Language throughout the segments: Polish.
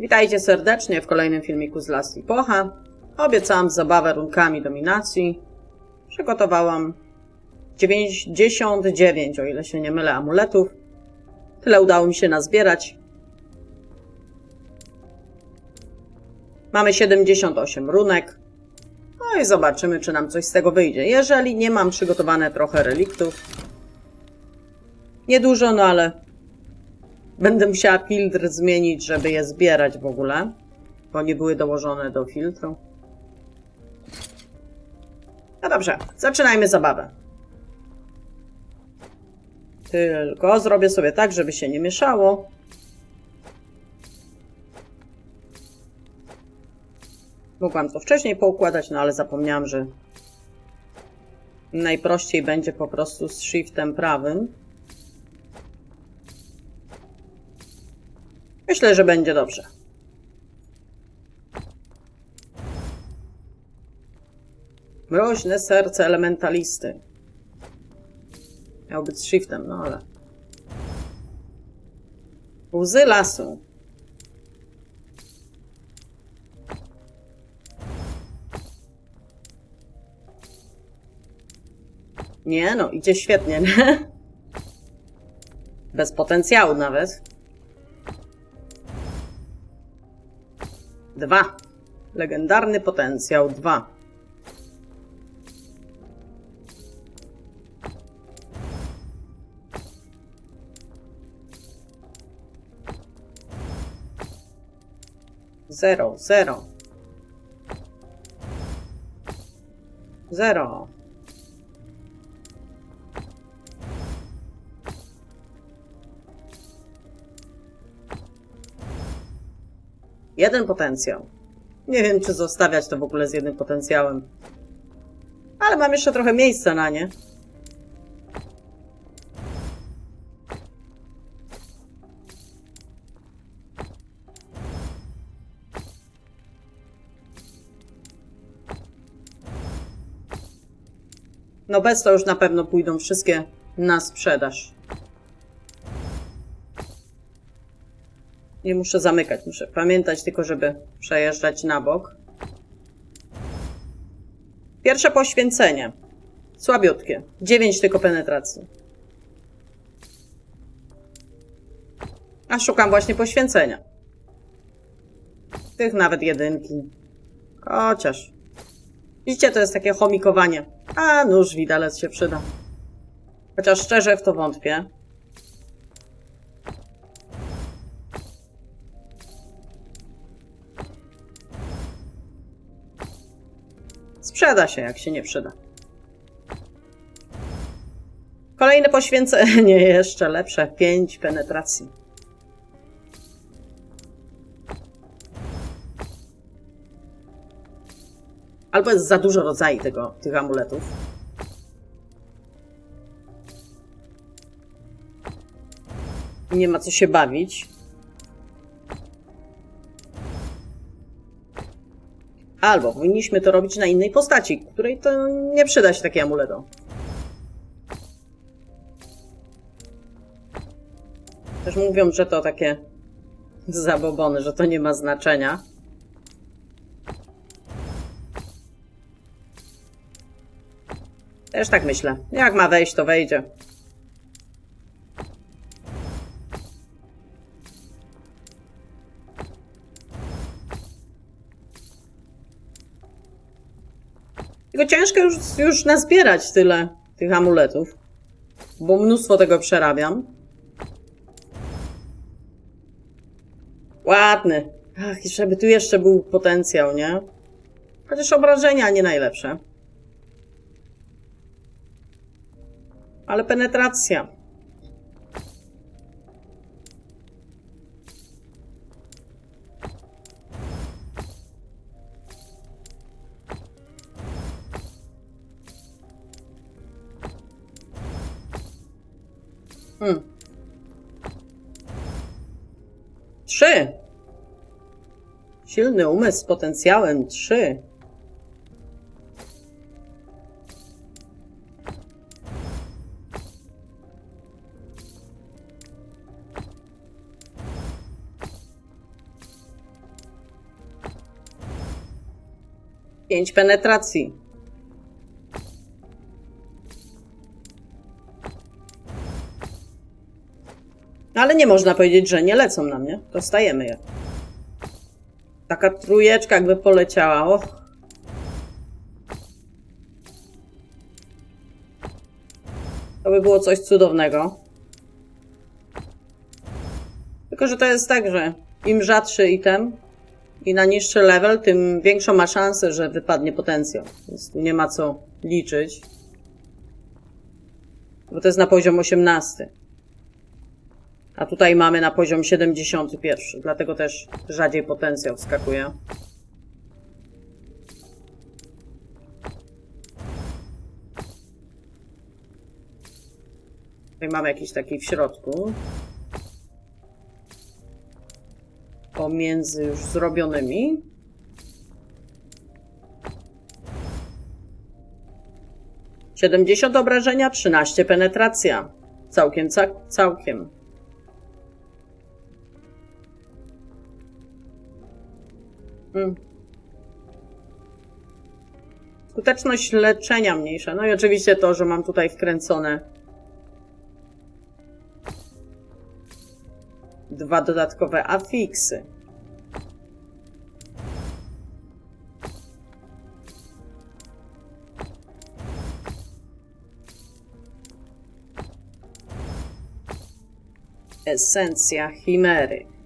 Witajcie serdecznie w kolejnym filmiku z Last Epocha. Obiecałam zabawę runkami dominacji. Przygotowałam 99, o ile się nie mylę, amuletów. Tyle udało mi się nazbierać. Mamy 78 runek. No i zobaczymy, czy nam coś z tego wyjdzie. Jeżeli nie mam przygotowane trochę reliktów. Niedużo, no ale Będę musiała filtr zmienić, żeby je zbierać w ogóle, bo nie były dołożone do filtru. No dobrze, zaczynajmy zabawę. Tylko zrobię sobie tak, żeby się nie mieszało. Mogłam to wcześniej poukładać, no ale zapomniałam, że najprościej będzie po prostu z shiftem prawym. Myślę, że będzie dobrze. Mroźne serce elementalisty. Miał być shiftem, no ale. Łzy lasu. Nie no, idzie świetnie, nie? Bez potencjału nawet. Dwa. Legendarny potencjał dwa. Zero, zero. Zero. Jeden potencjał. Nie wiem, czy zostawiać to w ogóle z jednym potencjałem. Ale mam jeszcze trochę miejsca na nie. No bez to już na pewno pójdą wszystkie na sprzedaż. Nie muszę zamykać, muszę pamiętać tylko, żeby przejeżdżać na bok. Pierwsze poświęcenie. Słabiutkie. 9 tylko penetracji. A szukam właśnie poświęcenia. Tych nawet jedynki. Chociaż. Widzicie, to jest takie chomikowanie. A, nóż widelec się przyda. Chociaż szczerze w to wątpię. Sprzeda się, jak się nie przyda. Kolejne poświęcenie, jeszcze lepsze. 5 penetracji. Albo jest za dużo rodzajów tego, tych amuletów. Nie ma co się bawić. Albo powinniśmy to robić na innej postaci, której to nie przyda się takie amuleto. Też mówią, że to takie zabobony, że to nie ma znaczenia. Też tak myślę. Jak ma wejść, to wejdzie. Tylko ciężko już, już nazbierać tyle tych amuletów, bo mnóstwo tego przerabiam. Ładny. Ach, i żeby tu jeszcze był potencjał, nie? Chociaż obrażenia nie najlepsze. Ale penetracja. Hmm. Trzy. Silny umysł z potencjałem. Trzy. Pięć penetracji. No ale nie można powiedzieć, że nie lecą na mnie. Dostajemy je. Taka trójeczka jakby poleciała. Och. To by było coś cudownego. Tylko, że to jest tak, że im rzadszy item i na niższy level, tym większą ma szansę, że wypadnie potencjał. Więc tu nie ma co liczyć. Bo to jest na poziom 18. A tutaj mamy na poziom 71, dlatego też rzadziej potencjał wskakuje. Tutaj mamy jakiś taki w środku. Pomiędzy już zrobionymi. Siedemdziesiąt obrażenia, trzynaście penetracja. Całkiem, ca całkiem. Skuteczność leczenia mniejsza. No i oczywiście to, że mam tutaj wkręcone dwa dodatkowe afiksy. Esencja chimery.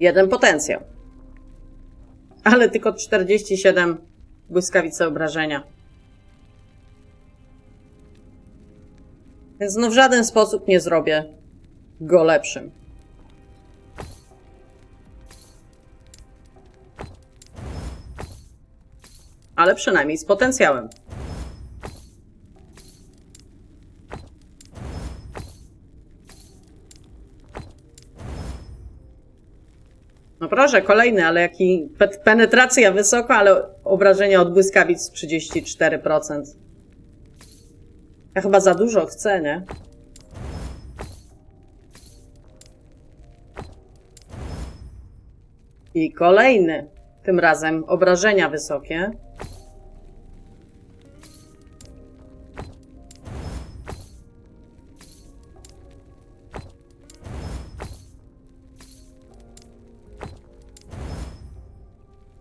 Jeden potencjał. Ale tylko 47 błyskawice obrażenia. Więc no w żaden sposób nie zrobię go lepszym. Ale przynajmniej z potencjałem. Proszę, kolejny, ale jaki pe- penetracja wysoka, ale obrażenia od błyskawic 34%. Ja chyba za dużo chcę, nie? I kolejny. Tym razem obrażenia wysokie.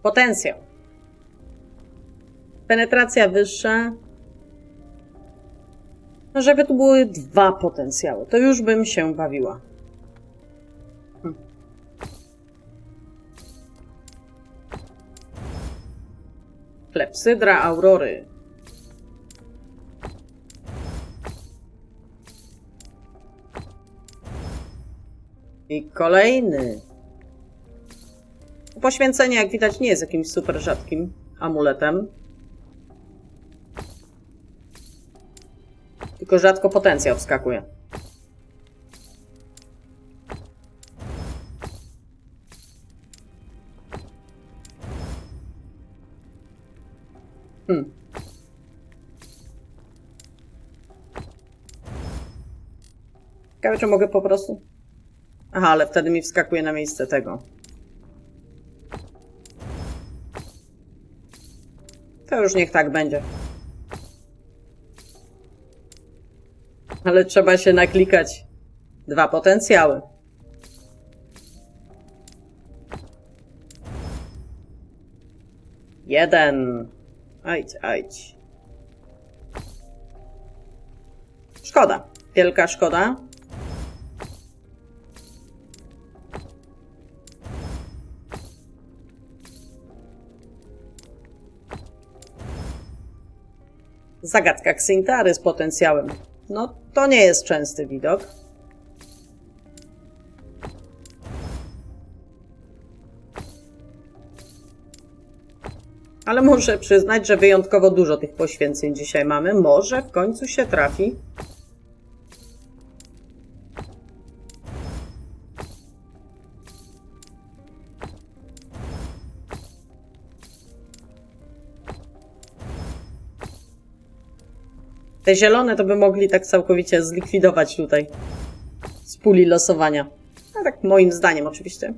Potencjał. Penetracja wyższa. No, żeby tu były dwa potencjały, to już bym się bawiła. Hm. Klepsydra Aurory. I kolejny. Poświęcenie, jak widać, nie jest jakimś super rzadkim amuletem. Tylko rzadko potencjał wskakuje. Hmm. Ciekawe, czy mogę po prostu... Aha, ale wtedy mi wskakuje na miejsce tego. To już niech tak będzie. Ale trzeba się naklikać. Dwa potencjały. Jeden. Ajdź, ajdź. Szkoda. Wielka szkoda. Zagadka Ksintary z potencjałem. No, to nie jest częsty widok. Ale muszę przyznać, że wyjątkowo dużo tych poświęceń dzisiaj mamy. Może w końcu się trafi. Te zielone to by mogli tak całkowicie zlikwidować tutaj z puli losowania. tak moim zdaniem oczywiście.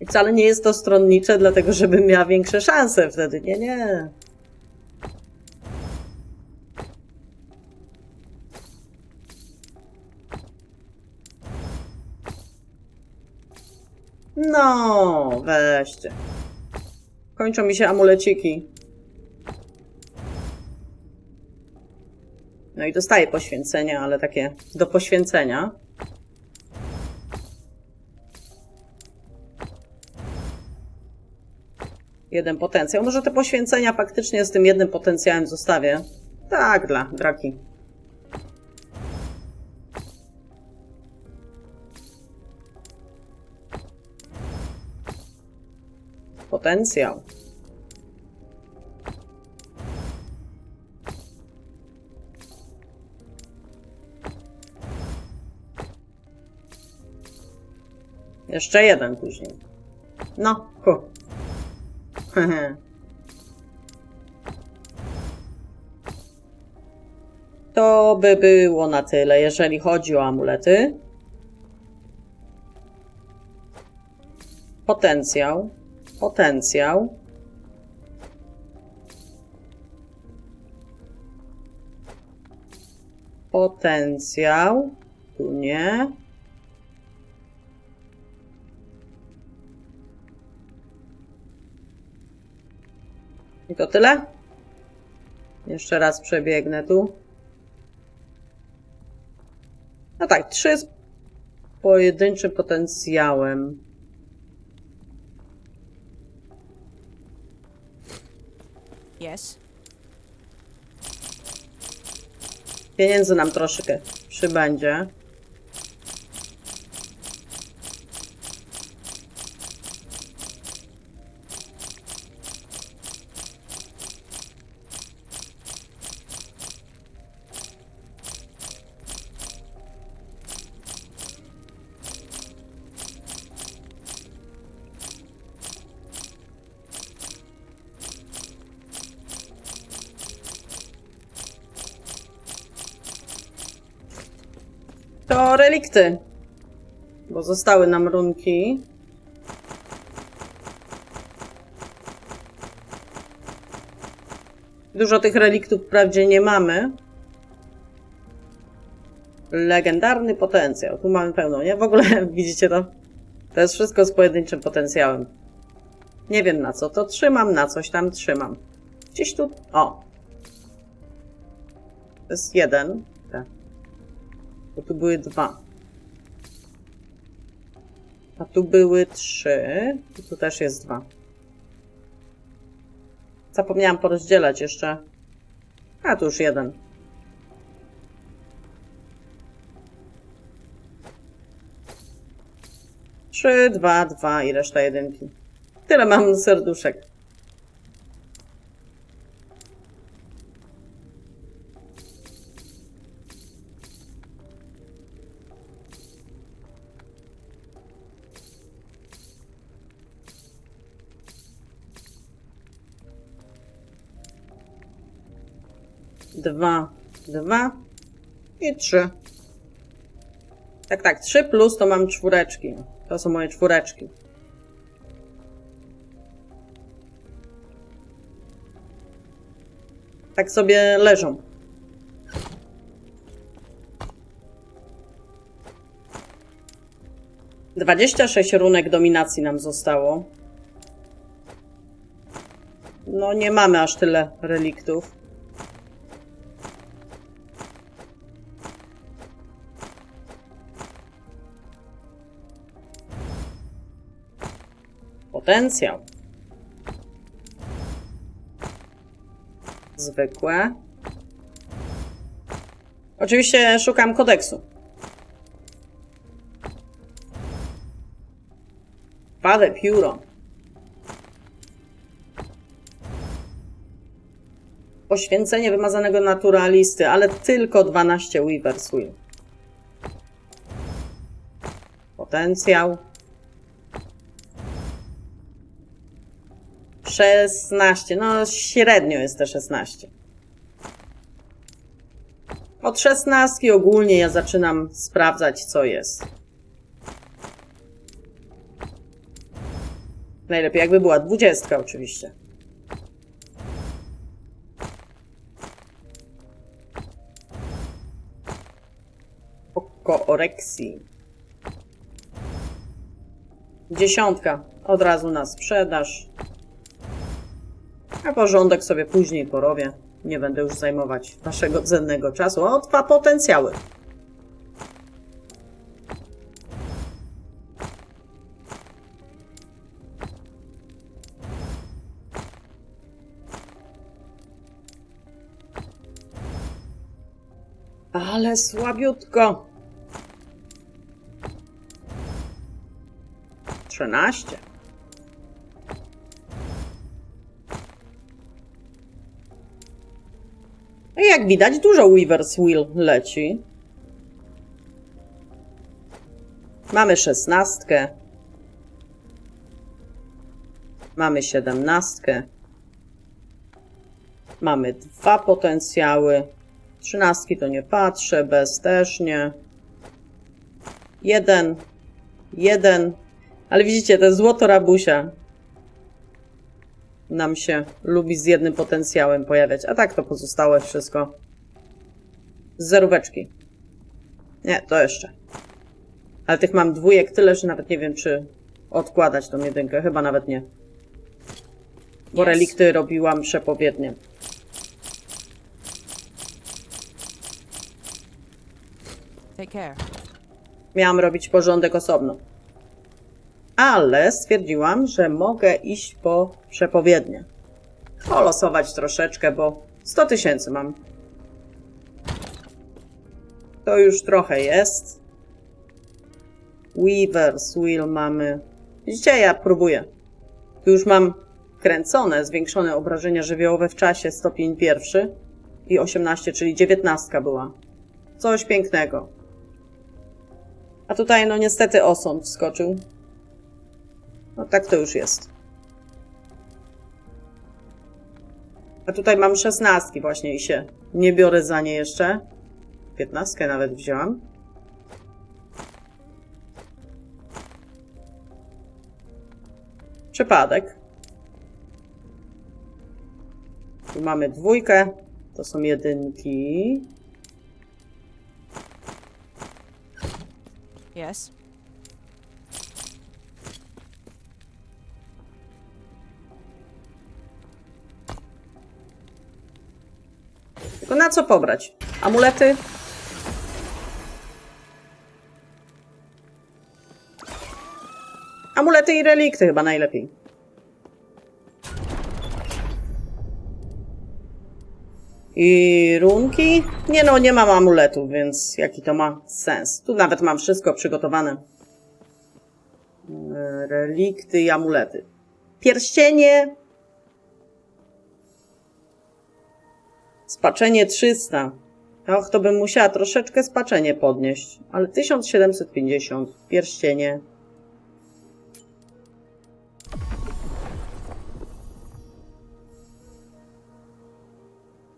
I wcale nie jest to stronnicze, dlatego żebym miała większe szanse wtedy. Nie, nie. No, weźcie. Kończą mi się amuleciki. No i dostaję poświęcenia, ale takie do poświęcenia. Jeden potencjał. Może te poświęcenia faktycznie z tym jednym potencjałem zostawię. Tak, dla draki. Potencjał. Jeszcze jeden później. No, hu. To by było na tyle, jeżeli chodzi o amulety. Potencjał. Potencjał. Potencjał. Tu nie. I to tyle? Jeszcze raz przebiegnę tu. No tak, trzy z pojedynczym potencjałem. Yes. Pieniędzy nam troszkę przybędzie. To relikty. Bo zostały nam runki. Dużo tych reliktów wprawdzie nie mamy. Legendarny potencjał. Tu mamy pełno, nie? W ogóle widzicie to? To jest wszystko z pojedynczym potencjałem. Nie wiem na co to trzymam, na coś tam trzymam. Gdzieś tu... O! To jest jeden. Bo tu były dwa. A tu były trzy. I tu też jest dwa. Zapomniałam porozdzielać jeszcze. A tu już jeden. Trzy, dwa, dwa i reszta jedynki. Tyle mam serduszek. Dwa, dwa i trzy. Tak, tak, trzy plus to mam czwóreczki. To są moje czwóreczki. Tak sobie leżą. Dwadzieścia sześć runek dominacji nam zostało. No, nie mamy aż tyle reliktów. Potencjał. Zwykłe. Oczywiście szukam kodeksu. Padę pióro. Poświęcenie wymazanego naturalisty, ale tylko 12 Weaver's Will. Potencjał. 16. No, średnio jest te 16. Od szesnastki ogólnie ja zaczynam sprawdzać, co jest. Najlepiej jakby była dwudziestka oczywiście. Oko oreksji. Dziesiątka. Od razu na sprzedaż. A porządek sobie później porobię. Nie będę już zajmować waszego cennego czasu. O, dwa potencjały. Ale słabiutko. 13. jak widać, dużo Weaver's Wheel leci. Mamy szesnastkę. Mamy siedemnastkę. Mamy dwa potencjały. Trzynastki to nie patrzę, bez też nie. Jeden. Jeden. Ale widzicie, to złoto rabusia nam się lubi z jednym potencjałem pojawiać. A tak to pozostałe wszystko. Z zeróweczki. Nie, to jeszcze. Ale tych mam dwójek tyle, że nawet nie wiem, czy odkładać tą jedynkę. Chyba nawet nie. Bo Yes. relikty robiłam przepowiednie. Take care. Miałam robić porządek osobno. Ale stwierdziłam, że mogę iść po przepowiednie. Polosować troszeczkę, bo 100 tysięcy mam. To już trochę jest. Weavers, Wheel mamy. Widzicie, ja próbuję. Tu już mam kręcone, zwiększone obrażenia żywiołowe w czasie, stopień pierwszy i 18, czyli 19 była. Coś pięknego. A tutaj, no niestety, osąd wskoczył. No tak to już jest. A tutaj mam szesnastki właśnie i się nie biorę za nie jeszcze. Piętnastkę nawet wzięłam. Przypadek. Tu mamy dwójkę. To są jedynki. Yes. Tylko na co pobrać? Amulety? Amulety i relikty chyba najlepiej. I runki? Nie no, nie mam amuletów, więc jaki to ma sens? Tu nawet mam wszystko przygotowane. E, Relikty i amulety. Pierścienie Spaczenie 300. Och, to bym musiała troszeczkę spaczenie podnieść. Ale 1750. Pierścienie.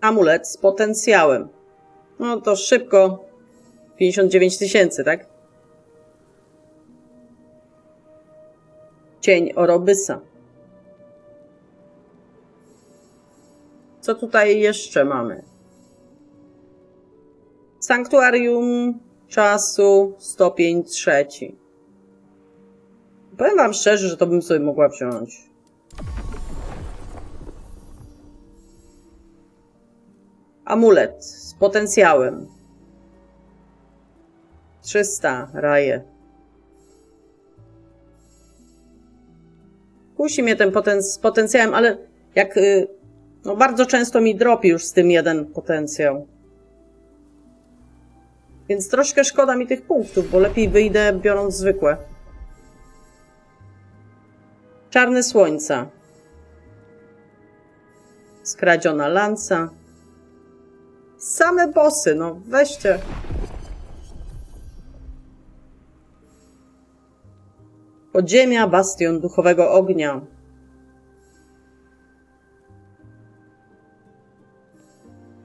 Amulet z potencjałem. No to szybko. 59 tysięcy, tak? Cień Orobysa. Co tutaj jeszcze mamy? Sanktuarium czasu, stopień trzeci. Powiem wam szczerze, że to bym sobie mogła wziąć. Amulet z potencjałem. 300 raje. Kusi mnie ten poten z potencjałem, ale jak y, no bardzo często mi dropi już z tym jeden potencjał. Więc troszkę szkoda mi tych punktów, bo lepiej wyjdę biorąc zwykłe. Czarne słońca. Skradziona lanca. Same bossy, no weźcie. Podziemia, bastion duchowego ognia.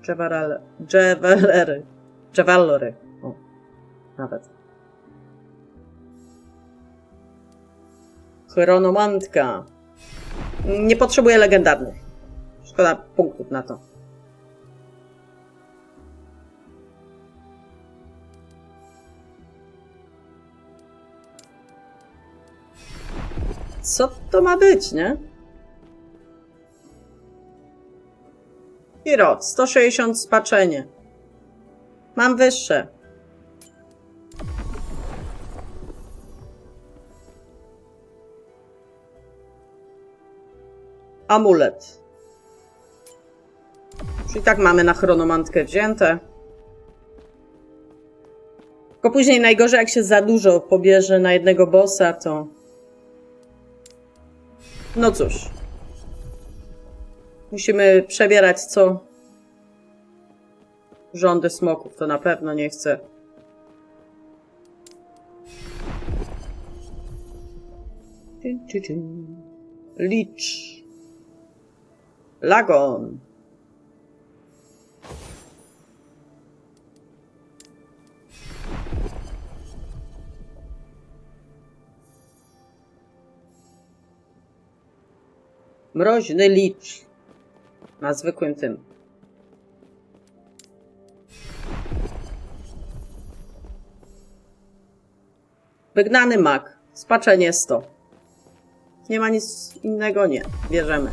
Jewelery. Javelry. O, nawet. Chronomantka. Nie potrzebuję legendarnych. Szkoda punktów na to. Co to ma być, nie? Pirot, 160 spaczenie. Mam wyższe. Amulet. Czyli tak mamy na chronomantkę wzięte. Tylko później najgorzej, jak się za dużo pobierze na jednego bossa, to... No cóż. Musimy przebierać co... Rządy smoków, to na pewno nie chcę. Licz. Lagon. Mroźny licz. Na zwykłym tym. Wygnany mak. Spaczenie 100. Nie ma nic innego? Nie. Bierzemy.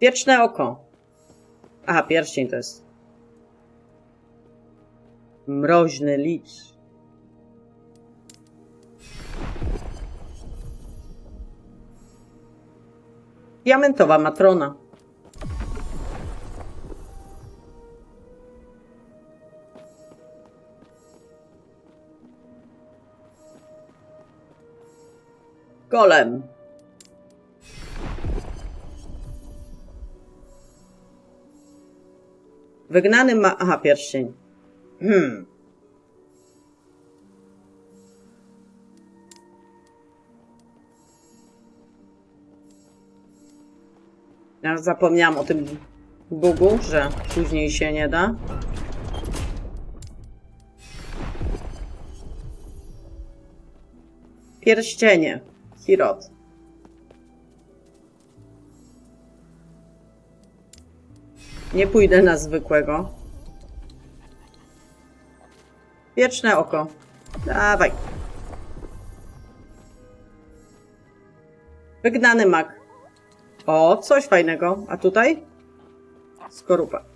Wieczne oko. Aha, pierścień to jest. Mroźny licz. Diamentowa matrona. Golem. Wygnany ma... Aha, pierścień. Hmm. Ja zapomniałam o tym bugu, że później się nie da. Pierścienie. Hirot. Nie pójdę na zwykłego. Wieczne oko. Dawaj. Wygnany mak. O, coś fajnego. A tutaj? Skorupa.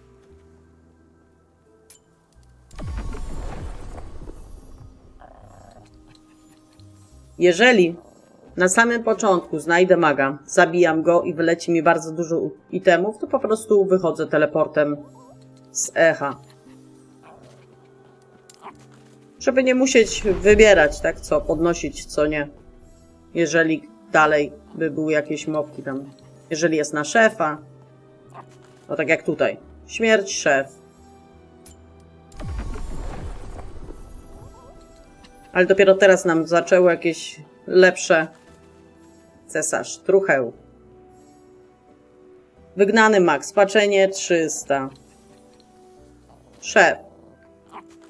Jeżeli na samym początku znajdę maga, zabijam go i wyleci mi bardzo dużo itemów, to po prostu wychodzę teleportem z echa. Żeby nie musieć wybierać, tak, co podnosić, co nie. Jeżeli dalej by były jakieś mopki tam. Jeżeli jest na szefa, no tak jak tutaj. Śmierć szef. Ale dopiero teraz nam zaczęły jakieś lepsze cesarz trucheł. Wygnany mak, spaczenie 300. Szef.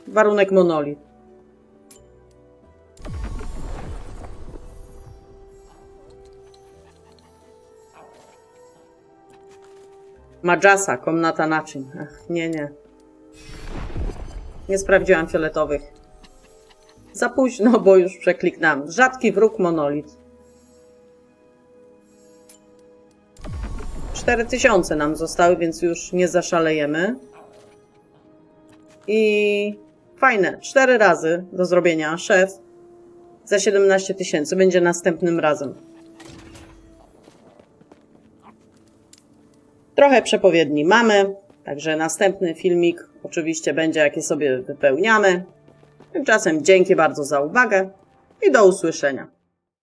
Warunek monolit. Majasa, komnata naczyń. Ach, nie, nie. Nie sprawdziłam fioletowych. Za późno, bo już przekliknąłem. Rzadki wróg monolit. 4000 nam zostały, więc już nie zaszalejemy. I fajne. Cztery razy do zrobienia. Szef za 17 tysięcy będzie następnym razem. Trochę przepowiedni mamy, także następny filmik oczywiście będzie, jakie sobie wypełniamy. Tymczasem dzięki bardzo za uwagę i do usłyszenia.